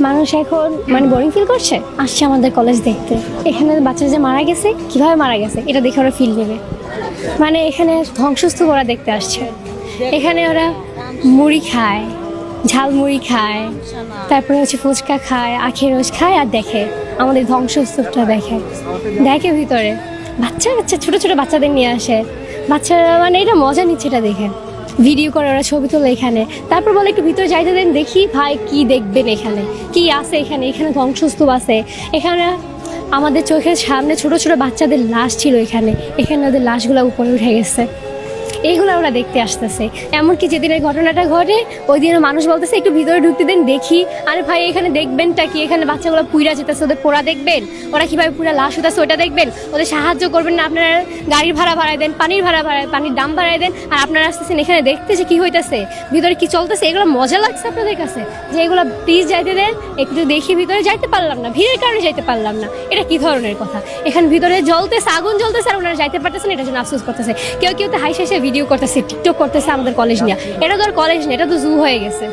মানুষ এখন মানে বোরিং ফিল করছে? আসছে আমাদের কলেজ দেখতে। এখানে বাচ্চা যে মারা গেছে, কীভাবে মারা গেছে, এটা দেখে ওরা ফিল নেবে। মানে এখানে ধ্বংসস্তূপ ওরা দেখতে আসছে। এখানে ওরা মুড়ি খায়, ঝাল মুড়ি খায়, তারপরে হচ্ছে ফুচকা খায়, আখের রস খায় আর দেখে। আমাদের ধ্বংসস্তূপটা দেখে। দেখে ভিতরে। বাচ্চা বাচ্চা, ছোটো ছোটো বাচ্চাদের নিয়ে আসে। বাচ্চারা মানে এটা মজা নিচ্ছে এটা দেখে। ভিডিও করে ওরা ছবি তোলে এখানে। তারপর বলে একটু ভিতরে যাইতে দেন, দেখি ভাই কি দেখবেন এখানে। কি আছে এখানে? এখানে ধ্বংসস্তূপ আছে। এখানে আমাদের চোখের সামনে ছোট ছোট বাচ্চাদের লাশ ছিল এখানে। এখানে ওদের লাশগুলো উপরে উঠে গেছে। এইগুলো ওরা দেখতে আসতেছে। এমনকি যেদিন এই ঘটনাটা ঘটে ওই দিনের মানুষ বলতেছে, একটু ভিতরে ঢুকতে দেন, দেখি। আরে ভাই, এখানে দেখবেনটা কি? এখানে বাচ্চাগুলো পুইরা যেতেছে, ওদের পোড়া দেখবেন? ওরা কীভাবে পুরা লাশ হতেছে ওটা দেখবেন? ওদের সাহায্য করবেন না, আপনারা গাড়ির ভাড়া বাড়ায় দেন, পানির ভাড়া বাড়ায়, পানির দাম বাড়ায় দেন, আর আপনারা আসতেছেন এখানে দেখতে যে কি হইতেছে, ভিতরে কি চলতেছে, এগুলো মজা লাগছে আপনাদের কাছে? যে এগুলো প্লিজ যাইতে দেন, একটু দেখি, ভিতরে যাইতে পারলাম না। ভিড়ের কারণে যাইতে পারলাম না। এটা কি ধরনের কথা? এখানে ভিতরে জ্বলতেছে, আগুন জ্বলতেছে, আর ওনারা যাইতে পারতেছেন এটা জন্য আফসোস করতেছে। কেউ কেউ তো হাই শেষে ভিডিও করতেছে টিকটক করতেছে আমাদের কলেজ নিয়ে। এটা তো আর কলেজ না এটা তো জু হয়ে গেছে।